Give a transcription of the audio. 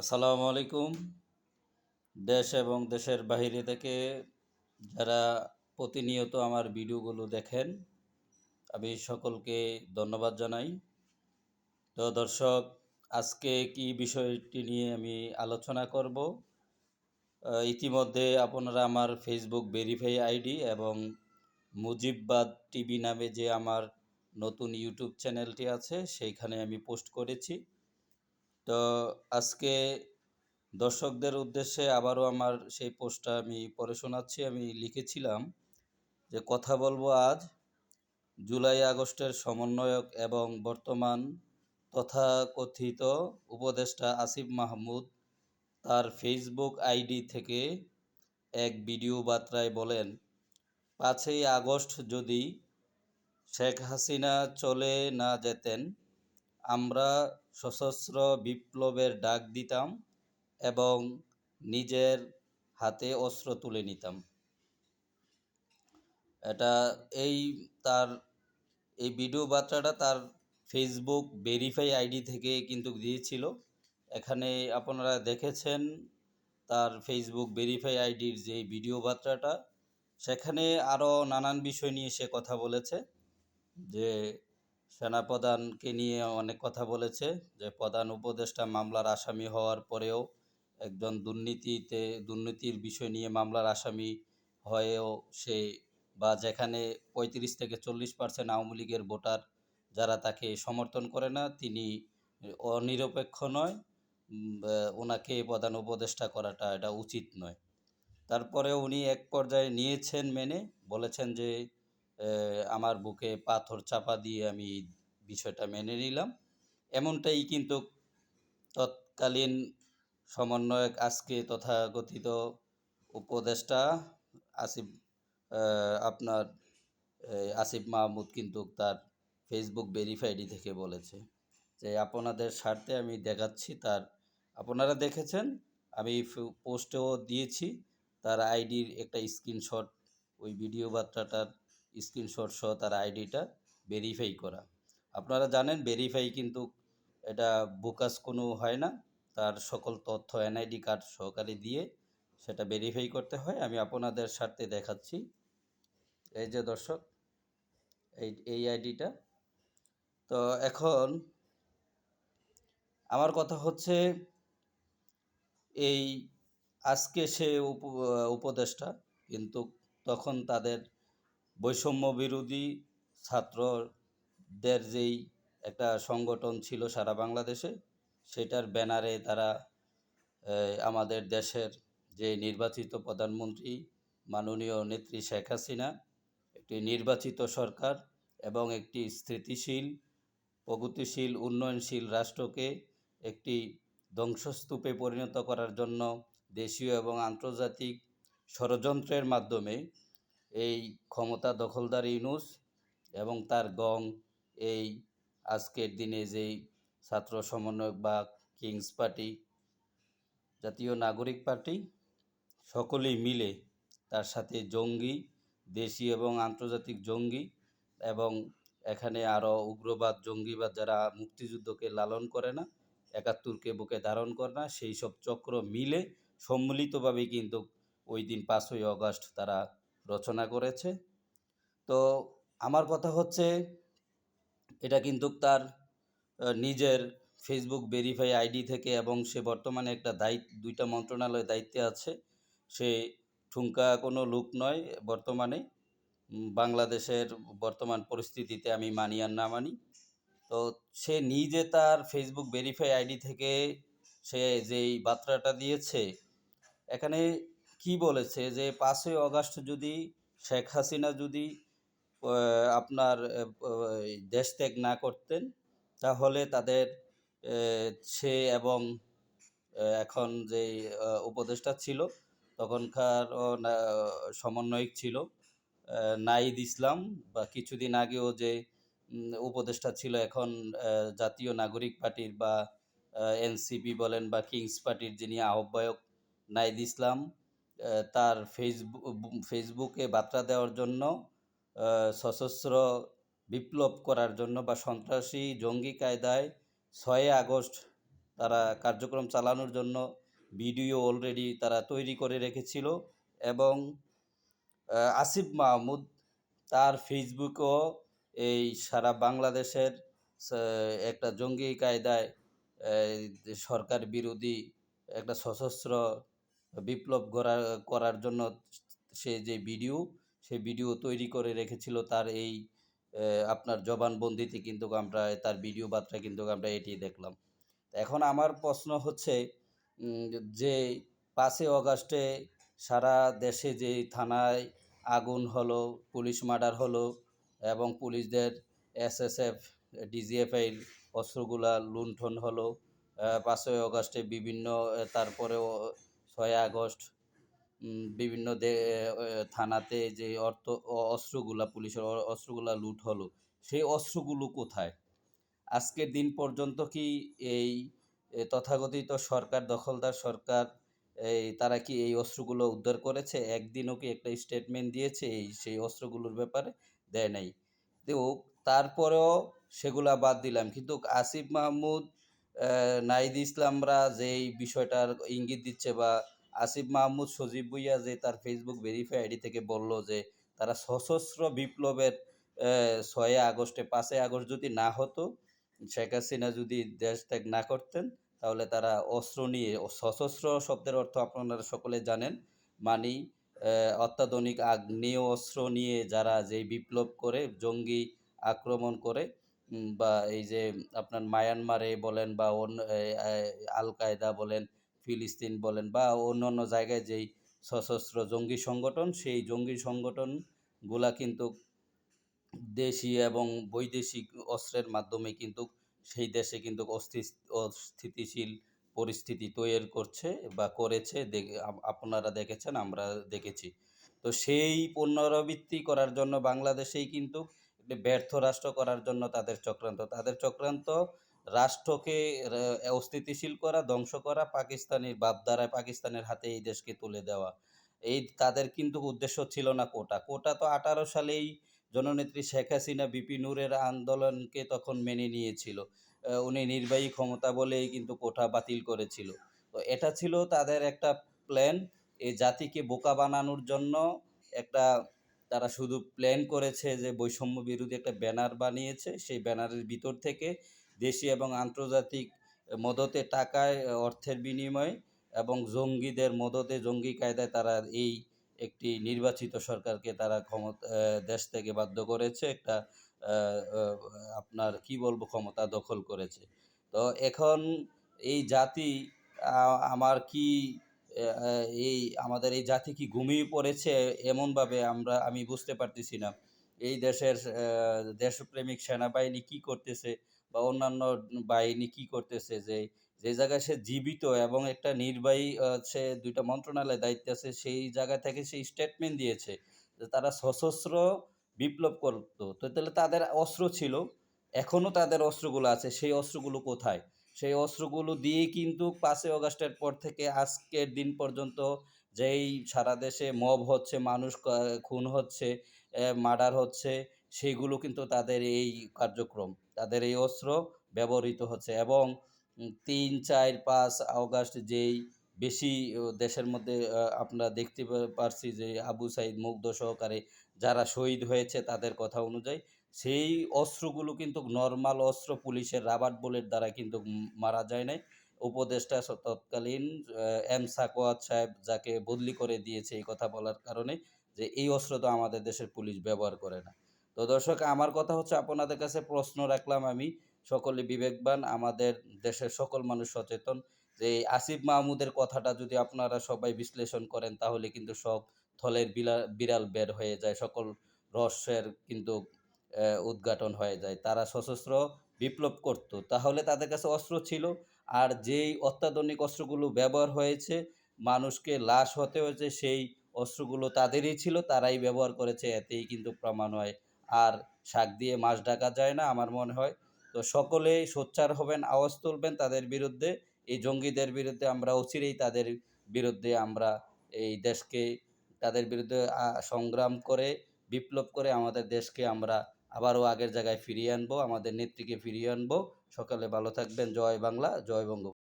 আসসালামু আলাইকুম। দেশ এবং দেশের বাইরে থেকে যারা প্রতিনিয়ত আমার ভিডিওগুলো দেখেন, আমি সকলকে ধন্যবাদ জানাই। তো দর্শক, আজকে কি বিষয়টি নিয়ে আমি আলোচনা করব? ইতিমধ্যে আপনারা আমার ফেসবুক ভেরিফাই আইডি এবং মুজিববাদ টিভি নামে যে আমার নতুন ইউটিউব চ্যানেলটি আছে, সেইখানে আমি পোস্ট করেছি। তো আজকে দর্শকদের উদ্দেশ্যে আবারও আমার সেই পোস্টটা আমি পড়ে শোনাচ্ছি। আমি লিখেছিলাম যে, কথা বলব আজ, জুলাই আগস্টের সমন্বয়ক এবং বর্তমান তথাকথিত উপদেষ্টা আসিফ মাহমুদ তার ফেসবুক আইডি থেকে এক ভিডিও বার্তায় বলেন, পাঁচই আগস্ট যদি শেখ হাসিনা চলে না যেতেন, আমরা সশস্ত্র বিপ্লবের ডাক দিতাম এবং নিজের হাতে অস্ত্র তুলে নিতাম। এটা এই তার, এই ভিডিও বার্তাটা তার ফেসবুক ভেরিফাই আইডি থেকে কিন্তু দিয়েছিল। এখানে আপনারা দেখেছেন তার ফেসবুক ভেরিফাই আইডির যে ভিডিও বার্তাটা। সেখানে আরও নানান বিষয় নিয়ে সে কথা বলেছে যে সেনাপ্রধানকে নিয়ে অনেক কথা বলেছে যে, প্রধান উপদেষ্টা মামলার আসামি হওয়ার পরেও একজন দুর্নীতিতে, দুর্নীতির বিষয় নিয়ে মামলার আসামি হয়েও সে বা যেখানে পঁয়ত্রিশ থেকে চল্লিশ পার্সেন্ট আওয়ামী লীগের ভোটার যারা তাকে সমর্থন করে না, তিনি অনিরপেক্ষ নয়। ওনাকে প্রধান উপদেষ্টা করাটা এটা উচিত নয়। তারপরে উনি এক পর্যায়ে নিয়েছেন মেনে, বলেছেন যে আমার বুকে পাথর চাপা দিয়ে আমি বিষয়টা মেনে নিলাম। এমনটাই কিন্তু তৎকালীন সমন্বয়ক আজকে তথাকথিত উপদেষ্টা আসিফ আপনার আসিফ মাহমুদ কিন্তু তার ফেসবুক ভেরিফাইডি থেকে বলেছে যে আপনাদের স্বার্থে আমি দেখাচ্ছি তার, আপনারা দেখেছেন? আমি পোস্টেও দিয়েছি। তার আইডির একটা স্ক্রিনশট, ওই ভিডিও বার্তাটার স্ক্রিনশট সহ তার আইডিটা ভেরিফাই করা। আপনারা জানেন ভেরিফাই কিন্তু এটা বোকাস কোনো হয় না। তার সকল তথ্য এনআইডি কার্ড সহকারে দিয়ে সেটা ভেরিফাই করতে হয়। আমি আপনাদের স্বার্থে দেখাচ্ছি। এই যে দর্শক, এই এই আইডিটা। তো এখন আমার কথা হচ্ছে, এই আজকে সে উপ উপদেষ্টা কিন্তু তখন তাদের বৈষম্য বিরোধী ছাত্রদের যেই একটা সংগঠন ছিল সারা বাংলাদেশে, সেটার ব্যানারে তারা আমাদের দেশের যে নির্বাচিত প্রধানমন্ত্রী মাননীয় নেত্রী শেখ হাসিনা, একটি নির্বাচিত সরকার এবং একটি স্থিতিশীল, প্রগতিশীল, উন্নয়নশীল রাষ্ট্রকে একটি ধ্বংসস্তূপে পরিণত করার জন্য দেশীয় এবং আন্তর্জাতিক ষড়যন্ত্রের মাধ্যমে এই ক্ষমতা দখলদার ইউনুস এবং তার গং এই আজকের দিনে যেই ছাত্র সমন্বয়ক বা কিংস পার্টি, জাতীয় নাগরিক পার্টি, সকলেই মিলে তার সাথে জঙ্গি, দেশি এবং আন্তর্জাতিক জঙ্গি এবং এখানে আরও উগ্রবাদ, জঙ্গিবাদ যারা মুক্তিযুদ্ধকে লালন করে না, একাত্তরকে বুকে ধারণ করে না, সেই সব চক্র মিলে সম্মিলিতভাবে কিন্তু ওই দিন পাঁচই অগস্ট তারা রচনা করেছে। তো আমার কথা হচ্ছে, এটা কিন্তু তার নিজের ফেসবুক ভেরিফাই আইডি থেকে এবং সে বর্তমানে একটা দায়িত্ব, দুইটা মন্ত্রণালয়ে দায়িত্বে আছে। সে ঠুঙ্কা কোনো লোক নয় বর্তমানে। বাংলাদেশের বর্তমান পরিস্থিতিতে আমি মানি আর না মানি। তো সে নিজে তার ফেসবুক ভেরিফাই আইডি থেকে সে যেই বার্তাটা দিয়েছে, এখানে কি বলেছে যে পাঁচই অগাস্ট যদি শেখ হাসিনা যদি আপনার দেশ ত্যাগ না করতেন, তাহলে তাদের সে এবং এখন যে উপদেষ্টা ছিল, তখনকার সমন্বয়ক ছিল নাইদ ইসলাম বা কিছুদিন আগেও যে উপদেষ্টা ছিল এখন জাতীয় নাগরিক পার্টির বা এনসিপি বলেন বা কিংস পার্টির যিনি আহ্বায়ক নাইদ ইসলাম তার ফেসবুক ফেসবুকে বার্তা দেওয়ার জন্য সশস্ত্র বিপ্লব করার জন্য বা সন্ত্রাসী জঙ্গি কায়দায় ছয় আগস্ট তারা কার্যক্রম চালানোর জন্য ভিডিও অলরেডি তারা তৈরি করে রেখেছিল এবং আসিফ মাহমুদ তার ফেসবুকও এই সারা বাংলাদেশের একটা জঙ্গি কায়দায় সরকার বিরোধী একটা সশস্ত্র বিপ্লব করা করার জন্য সে যে ভিডিও সেই ভিডিও তৈরি করে রেখেছিল তার এই আপনার জবানবন্দিতে কিন্তু আমরা, তার ভিডিও বার্তা কিন্তু আমরা এটি দেখলাম। এখন আমার প্রশ্ন হচ্ছে যে পাঁচই অগাস্টে সারা দেশে যে থানায় আগুন হলো, পুলিশ মার্ডার হলো এবং পুলিশদের এসএসএফ ডিজিএফআইর অস্ত্রগুলা লুণ্ঠন হলো পাঁচই অগাস্টে বিভিন্ন, তারপরেও ছয় আগস্ট বিভিন্ন থানাতে যে অর্থ অস্ত্রগুলা পুলিশের অস্ত্রগুলা লুট হলো সেই অস্ত্রগুলো কোথায়? আজকের দিন পর্যন্ত কি এই এ, তথাকথিত সরকার দখলদার সরকার এই তারা কি এই অস্ত্রগুলো উদ্ধার করেছে? একদিনও কি একটা স্টেটমেন্ট দিয়েছে এই সেই অস্ত্রগুলোর ব্যাপারে? দেয় নাই। তো তারপরেও সেগুলা বাদ দিলাম। কিন্তু আসিফ মাহমুদ নাহিদ ইসলামরা যে এই বিষয়টার ইঙ্গিত দিচ্ছে বা আসিফ মাহমুদ সজীব ভুইয়া যে তার ফেসবুক ভেরিফাই আইডি থেকে বলল যে তারা সশস্ত্র বিপ্লবের ছয় আগস্টে পাঁচই আগস্ট যদি না হতো, শেখ হাসিনা যদি দেশ ত্যাগ না করতেন, তাহলে তারা অস্ত্র নিয়ে, সশস্ত্র শব্দের অর্থ আপনারা সকলে জানেন, মানি অত্যাধুনিক আগ্নেয় অস্ত্র নিয়ে যারা যে বিপ্লব করে, জঙ্গি আক্রমণ করে বা এই যে আপনার মায়ানমারে বলেন বা অন্য আল কায়দা বলেন, ফিলিস্তিন বলেন বা অন্য অন্য জায়গায় যেই সশস্ত্র জঙ্গি সংগঠন, সেই জঙ্গি সংগঠনগুলা কিন্তু দেশি এবং বৈদেশিক অস্ত্রের মাধ্যমে কিন্তু সেই দেশে কিন্তু অস্থি- অস্থিতিশীল পরিস্থিতি তৈরি করছে বা করেছে। আপনারা দেখেছেন, আমরা দেখেছি। তো সেই পুনরাবৃত্তি করার জন্য বাংলাদেশেই কিন্তু ব্যর্থ রাষ্ট্র করার জন্য তাদের চক্রান্ত। তাদের চক্রান্ত রাষ্ট্রকে অস্থিতিশীল করা, ধ্বংস করা, পাকিস্তানের বাপদারায় পাকিস্তানের হাতে এই দেশকে তুলে দেওয়া। এই তাদের কিন্তু উদ্দেশ্য ছিল না কোটা। কোটা তো আঠারো সালেই জননেত্রী শেখ হাসিনা, বিপি নূরের আন্দোলনকে তখন মেনে নিয়েছিল। উনি নির্বাহী ক্ষমতা বলেই কিন্তু কোটা বাতিল করেছিল। তো এটা ছিল তাদের একটা প্ল্যান এই জাতিকে বোকা বানানোর জন্য একটা তারা শুধু প্ল্যান করেছে যে বৈষম্য বিরোধী একটা ব্যানার বানিয়েছে, সেই ব্যানারের ভিতর থেকে দেশি এবং আন্তর্জাতিক মদতে টাকায়, অর্থের বিনিময়ে এবং জঙ্গিদের মদতে, জঙ্গি কায়দায় তারা এই একটি নির্বাচিত সরকারকে তারা ক্ষমতা দেশ থেকে বাধ্য করেছে, একটা আপনার কি বলব, ক্ষমতা দখল করেছে। তো এখন এই জাতি আমার কি এই আমাদের এই জাতি কি ঘুমিয়ে পড়েছে এমনভাবে আমরা, আমি বুঝতে পারতেছি না। এই দেশের দেশপ্রেমিক সেনাবাহিনী কি করতেছে বা অন্যান্য বাহিনী কি করতেছে, যে যে জায়গায় সে জীবিত এবং একটা নির্বাহী সে দুইটা মন্ত্রণালয়ের দায়িত্ব আছে, সেই জায়গা থেকে সেই স্টেটমেন্ট দিয়েছে যে তারা সশস্ত্র বিপ্লব করতো। তো তাহলে তাদের অস্ত্র ছিল, এখনও তাদের অস্ত্রগুলো আছে, সেই অস্ত্রগুলো কোথায়? সেই অস্ত্রগুলো দিয়ে কিন্তু পাঁচই অগাস্টের পর থেকে আজকের দিন পর্যন্ত যেই সারা দেশে মব হচ্ছে, মানুষ খুন হচ্ছে মার্ডার হচ্ছে সেইগুলো কিন্তু তাদের এই কার্যক্রম, তাদের এই অস্ত্র ব্যবহৃত হচ্ছে এবং তিন, চার, পাঁচ আগস্ট যেই বেশি দেশের মধ্যে আমরা দেখতে পারছি যে আবু সাইদ মুগ্ধ সহকারে যারা শহীদ হয়েছে তাদের কথা অনুযায়ী সেই অস্ত্রগুলো কিন্তু নর্মাল অস্ত্র পুলিশের রাবার বুলেট দ্বারা কিন্তু মারা যায় নাই। উপদেষ্টা তৎকালীন এম সাকোয়াত সাহেব যাকে বদলি করে দিয়েছে এই কথা বলার কারণে যে এই অস্ত্র তো আমাদের দেশের পুলিশ ব্যবহার করে না। তো দর্শক, আমার কথা হচ্ছে আপনাদের কাছে প্রশ্ন রাখলাম আমি। সকলে বিবেকবান, আমাদের দেশের সকল মানুষ সচেতন যে আসিফ মাহমুদের কথাটা যদি আপনারা সবাই বিশ্লেষণ করেন তাহলে কিন্তু সব থলের বিড়াল বের হয়ে যায়। সকল রহস্যের কিন্তু উদ্ঘাটন হয়ে যায়। তারা সশস্ত্র বিপ্লব করত। তাহলে তাদের কাছে অস্ত্র ছিল। আর যেই অত্যাধুনিক অস্ত্রগুলো ব্যবহার হয়েছে, মানুষকে লাশ হতে হয়েছে, সেই অস্ত্রগুলো তাদেরই ছিল। তারাই ব্যবহার করেছে। এতেই কিন্তু প্রমাণ হয়। আর শাক দিয়ে মাছ ঢাকা যায় না, আমার মনে হয়। তো সকলেই সোচ্চার হবেন, আওয়াজ তুলবেন তাদের বিরুদ্ধে। এই জঙ্গিদের বিরুদ্ধে আমরা অচিরেই তাদের বিরুদ্ধে আমরা এই দেশকে, তাদের বিরুদ্ধে সংগ্রাম করে, বিপ্লব করে আমাদের দেশকে আমরা আবারও আগের জায়গায় ফিরিয়ে আনব, আমাদের নেত্রীকে ফিরিয়ে আনব। সকালে ভালো থাকবেন। জয় বাংলা, জয় বঙ্গ